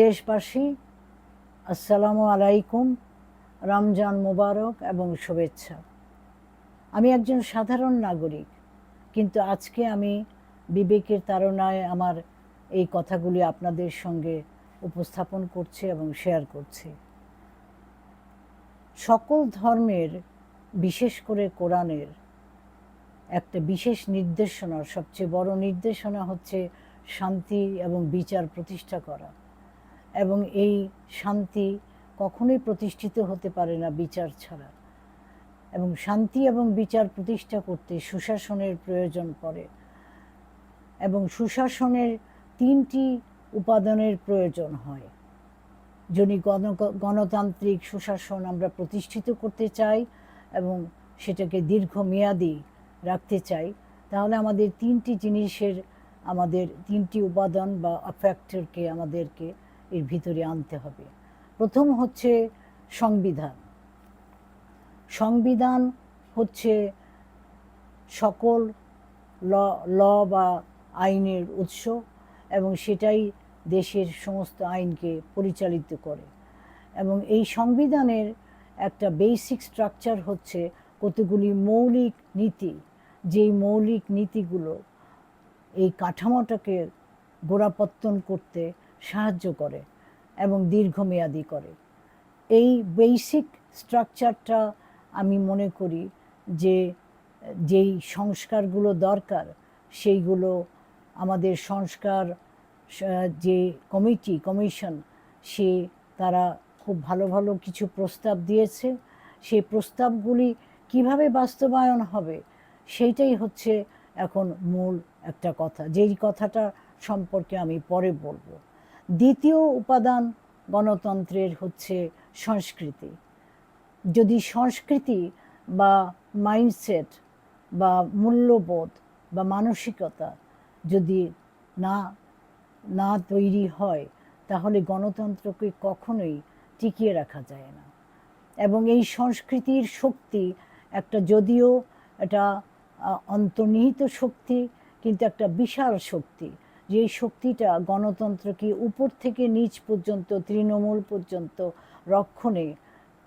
দেশবাসী, আসসালামু আলাইকুম, রমজান মোবারক এবং শুভেচ্ছা। আমি একজন সাধারণ নাগরিক, কিন্তু আজকে আমি বিবেকের তারণায় আমার এই কথাগুলি আপনাদের সঙ্গে উপস্থাপন করছি এবং শেয়ার করছি। সকল ধর্মের, বিশেষ করে কোরআনের, একটা বিশেষ নির্দেশনা সবচেয়ে বড় নির্দেশনা হচ্ছে শান্তি এবং বিচার প্রতিষ্ঠা করা। এবং এই শান্তি কখনোই প্রতিষ্ঠিত হতে পারে না বিচার ছাড়া। এবং শান্তি এবং বিচার প্রতিষ্ঠা করতে সুশাসনের প্রয়োজন পড়ে। এবং সুশাসনের তিনটি উপাদানের প্রয়োজন হয়। যদি গণ, গণতান্ত্রিক সুশাসন আমরা প্রতিষ্ঠিত করতে চাই এবং সেটাকে দীর্ঘমেয়াদী রাখতে চাই, তাহলে আমাদের তিনটি জিনিসের, আমাদের তিনটি উপাদান বা ফ্যাক্টরকে আমাদেরকে এর ভিতরে আনতে হবে। প্রথম হচ্ছে সংবিধান। সংবিধান হচ্ছে সকল ল ল বা আইনের উৎস এবং সেটাই দেশের সমস্ত আইনকে পরিচালিত করে। এবং এই সংবিধানের একটা বেসিক স্ট্রাকচার হচ্ছে কতগুলি মৌলিক নীতি। যেই মৌলিক নীতিগুলো এই কাঠামোটাকে গোড়াপত্তন করতে সাহায্য করে এবং দীর্ঘমেয়াদী করে। এই বেসিক স্ট্রাকচারটা আমি মনে করি যে, যেই সংস্কারগুলো দরকার, সেইগুলো আমাদের সংস্কার, যে কমিটি কমিশন সে তারা খুব ভালো ভালো কিছু প্রস্তাব দিয়েছে। সেই প্রস্তাবগুলি কীভাবে বাস্তবায়ন হবে, সেইটাই হচ্ছে এখন মূল একটা কথা। যেই কথাটা সম্পর্কে আমি পরে বলব। দ্বিতীয় উপাদান গণতন্ত্রের হচ্ছে সংস্কৃতি। যদি সংস্কৃতি বা মাইন্ডসেট বা মূল্যবোধ বা মানসিকতা যদি না না তৈরি হয়, তাহলে গণতন্ত্রকে কখনোই টিকিয়ে রাখা যায় না। এবং এই সংস্কৃতির শক্তি একটা যদিও এটা অন্তর্নিহিত শক্তি, কিন্তু একটা বিশাল শক্তি। যে শক্তিটা গণতন্ত্রকে উপর থেকে নিচ পর্যন্ত, তৃণমূল পর্যন্ত রক্ষণে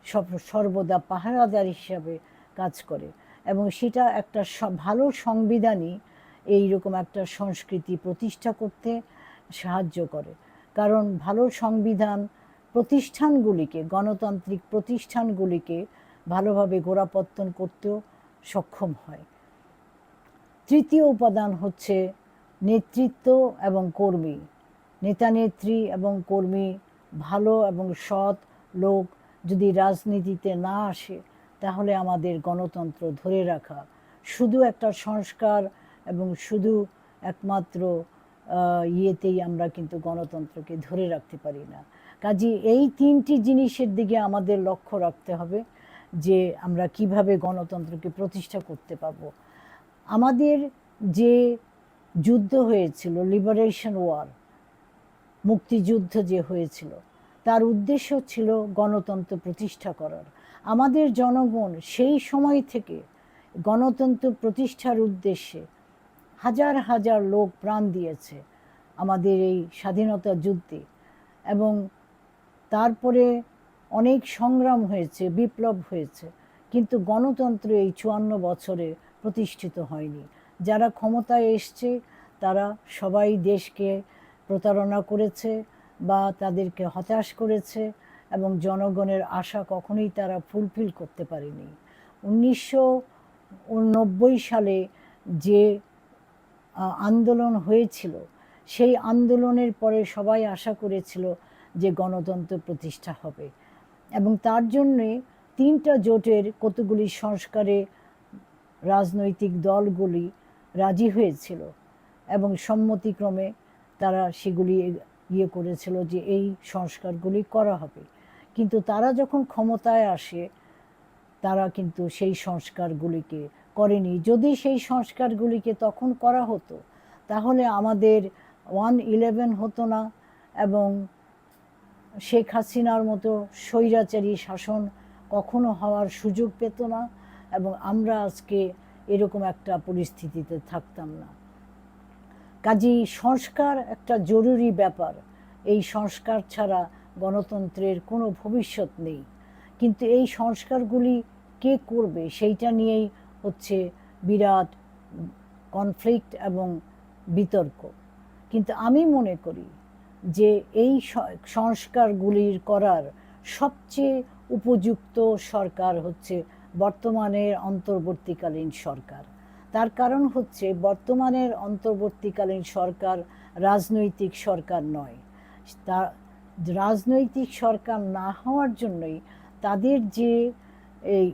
সব, সর্বদা পাহারাদার হিসাবে কাজ করে। এবং সেটা একটা ভালো সংবিধানই এইরকম একটা সংস্কৃতি প্রতিষ্ঠা করতে সাহায্য করে। কারণ ভালো সংবিধান প্রতিষ্ঠানগুলিকে, গণতান্ত্রিক প্রতিষ্ঠানগুলিকে ভালোভাবে গোড়াপত্তন করতেও সক্ষম হয়। তৃতীয় উপাদান হচ্ছে নেতৃত্ব এবং কর্মী। নেতা নেত্রী এবং কর্মী, ভালো এবং সৎ লোক যদি রাজনীতিতে না আসে, তাহলে আমাদের গণতন্ত্র ধরে রাখা। শুধু একটা সংস্কার এবং শুধু একমাত্র ইয়েতেই আমরা কিন্তু গণতন্ত্রকে ধরে রাখতে পারি না। কাজে এই তিনটি জিনিসের দিকে আমাদের লক্ষ্য রাখতে হবে যে আমরা কীভাবে গণতন্ত্রকে প্রতিষ্ঠা করতে পারব। আমাদের যে যুদ্ধ হয়েছিল লিবারেশন ওয়ার মুক্তিযুদ্ধ যে হয়েছিল। তার উদ্দেশ্য ছিল গণতন্ত্র প্রতিষ্ঠা করার। আমাদের জনগণ সেই সময় থেকে গণতন্ত্র প্রতিষ্ঠার উদ্দেশ্যে হাজার হাজার লোক প্রাণ দিয়েছে আমাদের এই স্বাধীনতা যুদ্ধে এবং তারপরে অনেক সংগ্রাম হয়েছে, বিপ্লব হয়েছে, কিন্তু গণতন্ত্র এই চুয়ান্ন বছরে প্রতিষ্ঠিত হয়নি। যারা ক্ষমতায় এসছে, তারা সবাই দেশকে প্রতারণা করেছে বা তাদেরকে হতাশ করেছে এবং জনগণের আশা কখনোই তারা ফুলফিল করতে পারেনি। উনিশশো নব্বই সালে যে আন্দোলন হয়েছিল, সেই আন্দোলনের পরে সবাই আশা করেছিল যে গণতন্ত্র প্রতিষ্ঠা হবে এবং তার জন্যে তিনটা জোটের কতগুলি সংস্কারে রাজনৈতিক দলগুলি রাজি হয়েছিল এবং সম্মতিক্রমে তারা সেগুলি ইয়ে করেছিল যে এই সংস্কারগুলি করা হবে। কিন্তু তারা যখন ক্ষমতায় আসে, তারা কিন্তু সেই সংস্কারগুলিকে করেনি। যদি সেই সংস্কারগুলিকে তখন করা হতো, তাহলে আমাদের ওয়ান ইলেভেন হতো না এবং শেখ হাসিনার মতো স্বৈরাচারী শাসন কখনো হওয়ার সুযোগ পেত না। এবং আমরা আজকে এরকম একটা পরিস্থিতিতে থাকতাম না। কাজেই সংস্কার একটা জরুরি ব্যাপার। এই সংস্কার ছাড়া গণতন্ত্রের কোনো ভবিষ্যৎ নেই। কিন্তু এই সংস্কারগুলি কে করবে সেইটা নিয়েই হচ্ছে বিরাট কনফ্লিক্ট এবং বিতর্ক। কিন্তু আমি মনে করি যে এই সংস্কারগুলির করার সবচেয়ে উপযুক্ত সরকার হচ্ছে বর্তমানের অন্তর্বর্তীকালীন সরকার। তার কারণ হচ্ছে বর্তমানের অন্তর্বর্তীকালীন সরকার রাজনৈতিক সরকার নয়। তা, রাজনৈতিক সরকার না হওয়ার জন্যই তাদের যে এই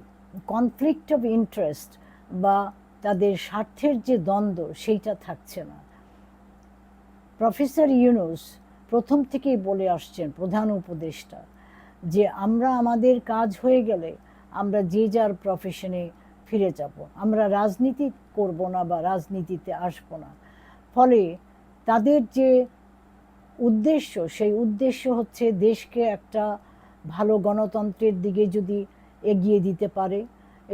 কনফ্লিক্ট অফ ইন্টারেস্ট বা তাদের স্বার্থের যে দ্বন্দ্ব সেইটা থাকছে না। প্রফেসর ইউনুস প্রথম থেকেই বলে আসছেন প্রধান উপদেষ্টা যে, আমরা আমাদের কাজ হয়ে গেলে আমরা যে যার প্রফেশনে ফিরে যাব। আমরা রাজনীতি করব না বা রাজনীতিতে আসব না। ফলে তাদের যে উদ্দেশ্য, সেই উদ্দেশ্য হচ্ছে দেশকে একটা ভালো গণতন্ত্রের দিকে যদি এগিয়ে দিতে পারে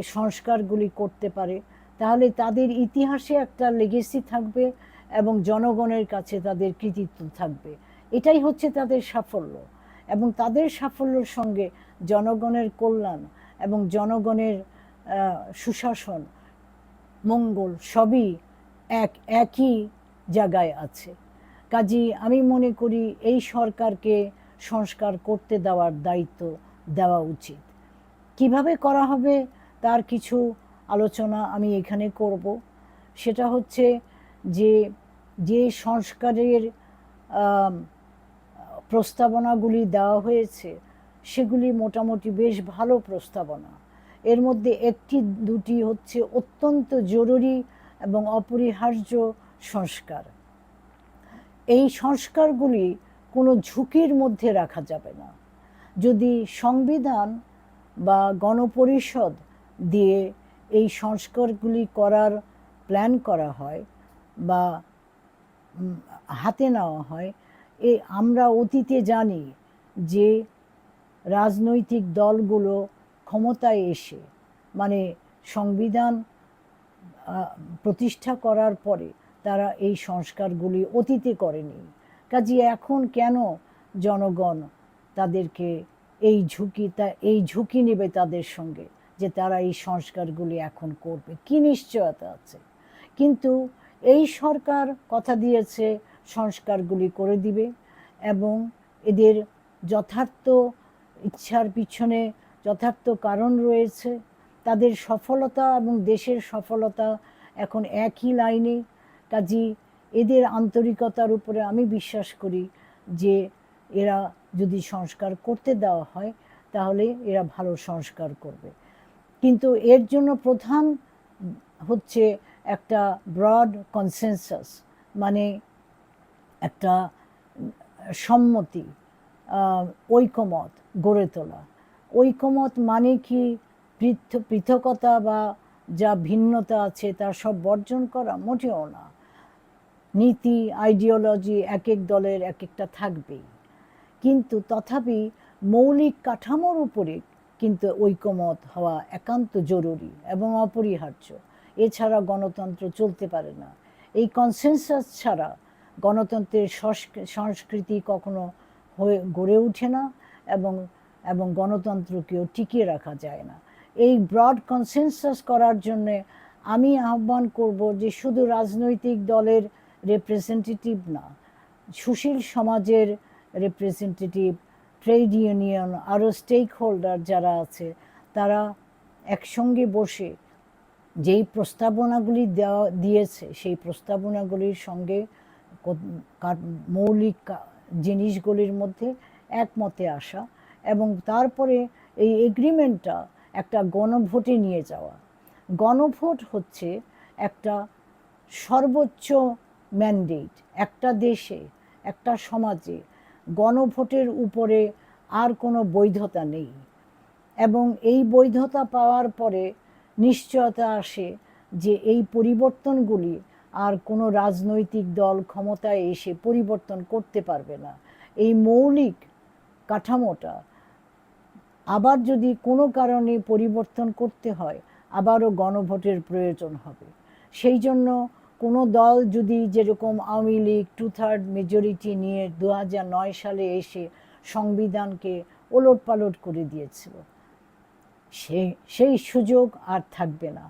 সংস্কারগুলি করতে পারে, তাহলে তাদের ইতিহাসে একটা লেগেসি থাকবে এবং জনগণের কাছে তাদের কৃতিত্ব থাকবে। এটাই হচ্ছে তাদের সাফল্য। এবং তাদের সাফল্যের সঙ্গে জনগণের কল্যাণ এবং জনগণের সুশাসন, মঙ্গল সবই এক, একই জায়গায় আছে। কাজী আমি মনে করি এই সরকারকে সংস্কার করতে দেওয়ার দায়িত্ব দেওয়া উচিত। কীভাবে করা হবে তার কিছু আলোচনা আমি এখানে করব। সেটা হচ্ছে যে যে সংস্কারের প্রস্তাবনাগুলি দেওয়া হয়েছে সেগুলি মোটামুটি বেশ ভালো প্রস্তাবনা। এর মধ্যে একটি, দুটি হচ্ছে অত্যন্ত জরুরি এবং অপরিহার্য সংস্কার। এই সংস্কারগুলি কোনো ঝুঁকির মধ্যে রাখা যাবে না। যদি সংবিধান বা গণপরিষদ দিয়ে এই সংস্কারগুলি করার প্ল্যান করা হয় বা হাতে নেওয়া হয়, এ আমরা অতীতে জানি যে রাজনৈতিক দলগুলো ক্ষমতায় এসে মানে সংবিধান প্রতিষ্ঠা করার পরে তারা এই সংস্কারগুলি অতীতে করেনি। কাজে এখন কেন জনগণ তাদেরকে এই ঝুঁকি, তা, এই ঝুঁকি নেবে তাদের সঙ্গে যে তারা এই সংস্কারগুলি এখন করবে? কি নিশ্চয়তা আছে? কিন্তু এই সরকার কথা দিয়েছে, সংস্কারগুলি করে দিবে এবং এদের যথার্থ ইচ্ছার পিছনে যথার্থ কারণ রয়েছে। তাদের সফলতা এবং দেশের সফলতা এখন একই লাইনে। কাজী, এদের আন্তরিকতার উপরে আমি বিশ্বাস করি যে এরা যদি সংস্কার করতে দেওয়া হয়, তাহলে এরা ভালো সংস্কার করবে। কিন্তু এর জন্য প্রধান হচ্ছে একটা ব্রড কনসেনসাস মানে একটা সম্মতি ঐকমত। গড়ে তোলা। ঐকমত মানে কি? পৃথ- পৃথকতা বা যা ভিন্নতা আছে তার সব বর্জন করা মোটেও না। নীতি আইডিওলজি এক এক দলের এক একটা থাকবেই। কিন্তু তথাপি মৌলিক কাঠামোর উপরে কিন্তু ঐকমত হওয়া একান্ত জরুরি এবং অপরিহার্য। এছাড়া গণতন্ত্র চলতে পারে না। এই কনসেনসাস ছাড়া গণতন্ত্রের সংস্কৃতি কখনো হয়ে, গড়ে ওঠে না। এবং এবং গণতন্ত্রকেও টিকিয়ে রাখা যায় না। এই ব্রড কনসেনসাস করার জন্য আমি আহ্বান করব যে শুধু রাজনৈতিক দলের রিপ্রেজেন্টেটিভ না, সুশীল সমাজের রিপ্রেজেন্টেটিভ ট্রেড ইউনিয়ন আরও স্টেক হোল্ডার যারা আছে, তারা একসঙ্গে বসে যেই প্রস্তাবনাগুলি দেওয়া, দিয়েছে, সেই প্রস্তাবনাগুলির সঙ্গে মৌলিক জিনিসগুলির মধ্যে একমতে আসা এবং তারপরে এই এগ্রিমেন্টটা একটা গণভোটে নিয়ে যাওয়া। গণভোট হচ্ছে একটা সর্বোচ্চ ম্যান্ডেট একটা দেশে, একটা সমাজে গণভোটের উপরে আর কোনো বৈধতা নেই এবং এই বৈধতা পাওয়ার পরে নিশ্চয়তা আসে যে এই পরিবর্তনগুলি আর কোনো রাজনৈতিক দল ক্ষমতায় এসে পরিবর্তন করতে পারবে না। এই মৌলিক কাঠামোটা। আবার যদি কোনো কারণে পরিবর্তন করতে হয়, আবারও গণভোটের প্রয়োজন হবে। সেই জন্য কোনো দল যদি যেরকম Awami League two third majority নিয়ে দু সালে এসে সংবিধানকে ওলট পালট করে দিয়েছিল, সে, সেই সুযোগ আর থাকবে না।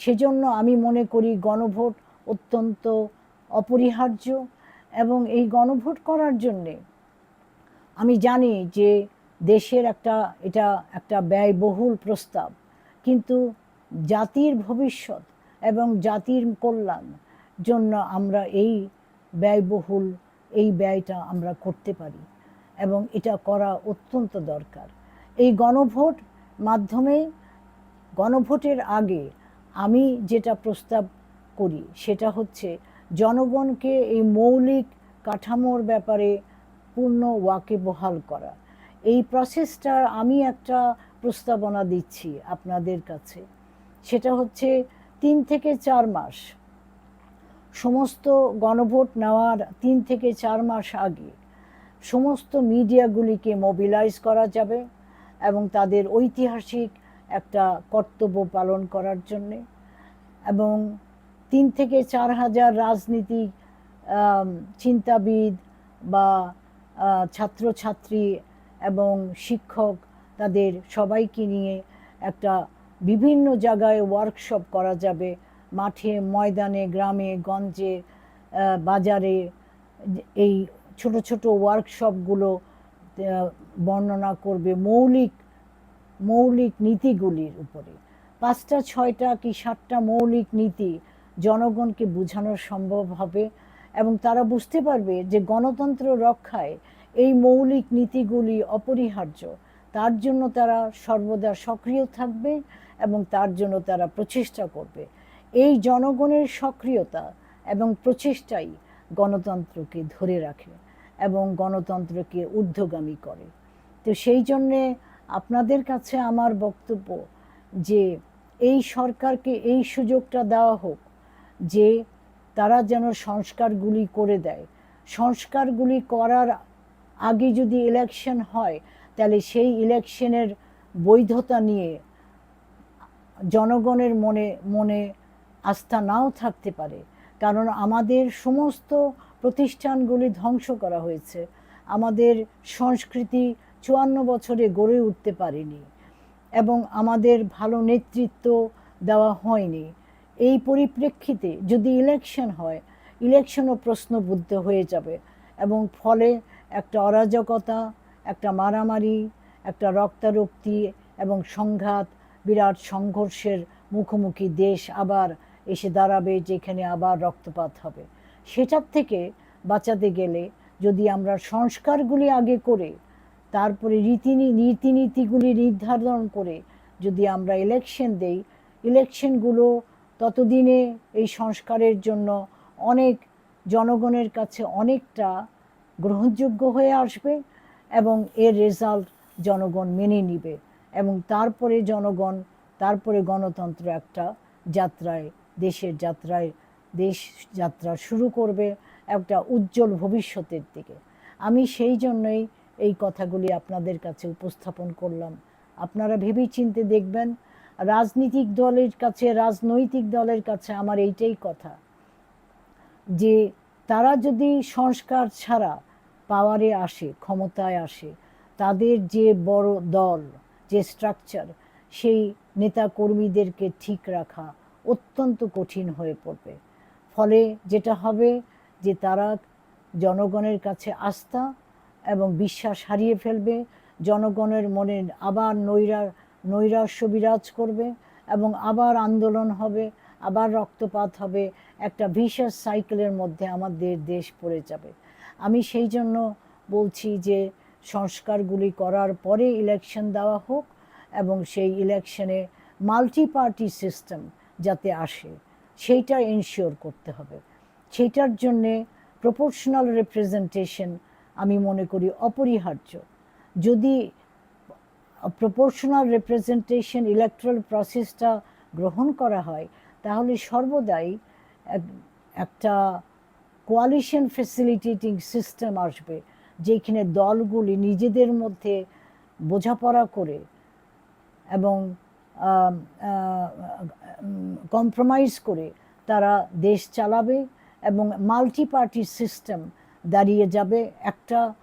সেজন্য আমি মনে করি গণভোট অত্যন্ত অপরিহার্য এবং এই গণভোট করার জন্যে আমি জানি যে দেশের একটা, এটা একটা ব্যয়বহুল প্রস্তাব, কিন্তু জাতির ভবিষ্যৎ এবং জাতির কল্যাণ জন্য আমরা এই ব্যয়বহুল, এই ব্যয়টা আমরা করতে পারি এবং এটা করা অত্যন্ত দরকার। এই গণভোট মাধ্যমে গণভোটের আগে আমি যেটা প্রস্তাব করি সেটা হচ্ছে, জনগণকে এই মৌলিক কাঠামোর ব্যাপারে পূর্ণ ওয়াকিবহাল করা। এই প্রসেসটার আমি একটা প্রস্তাবনা দিচ্ছি আপনাদের কাছে। সেটা হচ্ছে তিন থেকে চার মাস। সমস্ত গণভোট নেওয়ার তিন থেকে চার মাস আগে সমস্ত মিডিয়াগুলিকে মোবিলাইজ করা যাবে এবং তাদের ঐতিহাসিক একটা কর্তব্য পালন করার জন্যে এবং তিন থেকে চার হাজার রাজনীতিক চিন্তাবিদ বা ছাত্রছাত্রী এবং শিক্ষক তাদের সবাইকে নিয়ে একটা বিভিন্ন জায়গায় ওয়ার্কশপ করা যাবে। মাঠে, ময়দানে, গ্রামে, গঞ্জে বাজারে এই ছোট ছোট ওয়ার্কশপগুলো বর্ণনা করবে মৌলিক মৌলিক নীতিগুলির উপরে। পাঁচটা, ছয়টা কি সাতটা মৌলিক নীতি জনগণকে বোঝানো সম্ভব হবে? এবং তারা বুঝতে পারবে যে গণতন্ত্র রক্ষায় এই মৌলিক নীতিগুলি অপরিহার্য। তার জন্য তারা সর্বদা সক্রিয় থাকবে এবং তার জন্য তারা প্রচেষ্টা করবে। এই জনগণের সক্রিয়তা এবং প্রচেষ্টাই গণতন্ত্রকে ধরে রাখে এবং গণতন্ত্রকে ঊর্ধ্বগামী করে। তো সেই জন্যে আপনাদের কাছে আমার বক্তব্য যে এই সরকারকে এই সুযোগটা দেওয়া হোক যে তারা যেন সংস্কারগুলি করে দেয়। সংস্কারগুলি করার আগে যদি ইলেকশন হয়, তাহলে সেই ইলেকশনের বৈধতা নিয়ে জনগণের মনে মনে আস্থা নাও থাকতে পারে। কারণ আমাদের সমস্ত প্রতিষ্ঠানগুলি ধ্বংস করা হয়েছে। আমাদের সংস্কৃতি চুয়ান্ন বছরে গড়ে উঠতে পারেনি এবং আমাদের ভালো নেতৃত্ব দেওয়া হয়নি। এই পরিপ্রেক্ষিতে যদি ইলেকশন হয় ইলেকশনও প্রশ্নবুদ্ধ হয়ে যাবে এবং ফলে একটা অরাজকতা, একটা মারামারি, একটা রক্তারক্তি এবং সংঘাত, বিরাট সংঘর্ষের মুখোমুখি দেশ আবার এসে দাঁড়াবে যেখানে আবার রক্তপাত হবে। সেটার থেকে বাঁচাতে গেলে যদি আমরা সংস্কারগুলি আগে করে, তারপরে রীতিনী, রীতিনীতিগুলি নির্ধারণ করে যদি আমরা ইলেকশন দেই ইলেকশনগুলো ততদিনে এই সংস্কারের জন্য অনেক জনগণের কাছে অনেকটা গ্রহণযোগ্য হয়ে আসবে এবং এর রেজাল্ট জনগণ মেনে নিবে এবং তারপরে জনগণ, তারপরে গণতন্ত্র একটা যাত্রায়, দেশের যাত্রায়, দেশ যাত্রা শুরু করবে একটা উজ্জ্বল ভবিষ্যতের দিকে। আমি সেই জন্যই এই কথাগুলি আপনাদের কাছে উপস্থাপন করলাম। আপনারা ভেবে চিনতে দেখবেন রাজনৈতিক দলের কাছে, রাজনৈতিক দলের কাছে আমার এইটাই কথা যে তারা যদি সংস্কার ছাড়া পাওয়ারে আসে, ক্ষমতায় আসে, তাদের যে বড় দল, যে স্ট্রাকচার সেই নেতা কর্মীদেরকে ঠিক রাখা অত্যন্ত কঠিন হয়ে পড়বে। ফলে যেটা হবে যে তারা জনগণের কাছে আস্থা এবং বিশ্বাস হারিয়ে ফেলবে, জনগণের মনে আবার নৈরা নৈরাশ্য বিরাজ করবে এবং আবার আন্দোলন হবে, আবার রক্তপাত হবে, একটা ভিশাস সাইকেলের মধ্যে আমাদের দেশ পড়ে যাবে। আমি সেই জন্য বলছি যে সংস্কারগুলি করার পরে ইলেকশন দেওয়া হোক এবং সেই ইলেকশনে মাল্টি পার্টি সিস্টেম যাতে আসে, সেইটা এনশিওর করতে হবে। সেইটার জন্যে প্রপোর্শনাল রিপ্রেজেন্টেশন আমি মনে করি অপরিহার্য। যদি প্রপোর্শনাল রিপ্রেজেন্টেশন ইলেকট্রাল প্রসেসটা গ্রহণ করা হয়, তাহলে সর্বদাই এক- একটা কোয়ালিশন ফেসিলিটেটিং সিস্টেম আসবে যেখানে দলগুলি নিজেদের মধ্যে বোঝাপড়া করে এবং কম্প্রোমাইজ করে তারা দেশ চালাবে এবং মাল্টি পার্টি সিস্টেম দাঁড়িয়ে যাবে, একটা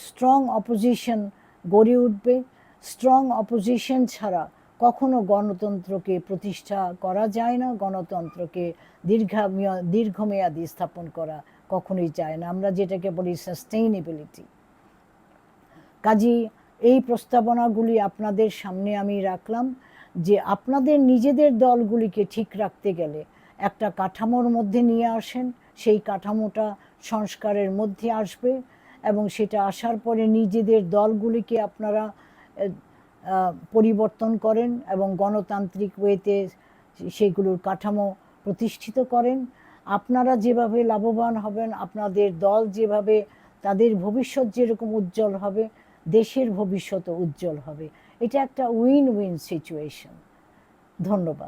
স্ট্রং অপোজিশন গড়ে উঠবে। স্ট্রং অপোজিশন ছাড়া কখনো গণতন্ত্রকে প্রতিষ্ঠা করা যায় না, গণতন্ত্রকে দীর্ঘামেয়া, দীর্ঘমেয়াদী স্থাপন করা কখনোই যায় না। আমরা যেটাকে বলি সাস্টেইনেবিলিটি কাজী, এই প্রস্তাবনাগুলি আপনাদের সামনে আমি রাখলাম যে আপনাদের নিজেদের দলগুলিকে ঠিক রাখতে গেলে একটা কাঠামোর মধ্যে নিয়ে আসেন, সেই কাঠামোটা সংস্কারের মধ্যে আসবে এবং সেটা আসার পরে নিজেদের দলগুলিকে আপনারা পরিবর্তন করেন এবং গণতান্ত্রিক ওয়েতে সেগুলোর কাঠামো প্রতিষ্ঠিত করেন। আপনারা যেভাবে লাভবান হবেন, আপনাদের দল যেভাবে, তাদের ভবিষ্যৎ যেরকম উজ্জ্বল হবে, দেশের ভবিষ্যৎও উজ্জ্বল হবে। এটা একটা উইন উইন সিচুয়েশন ধন্যবাদ।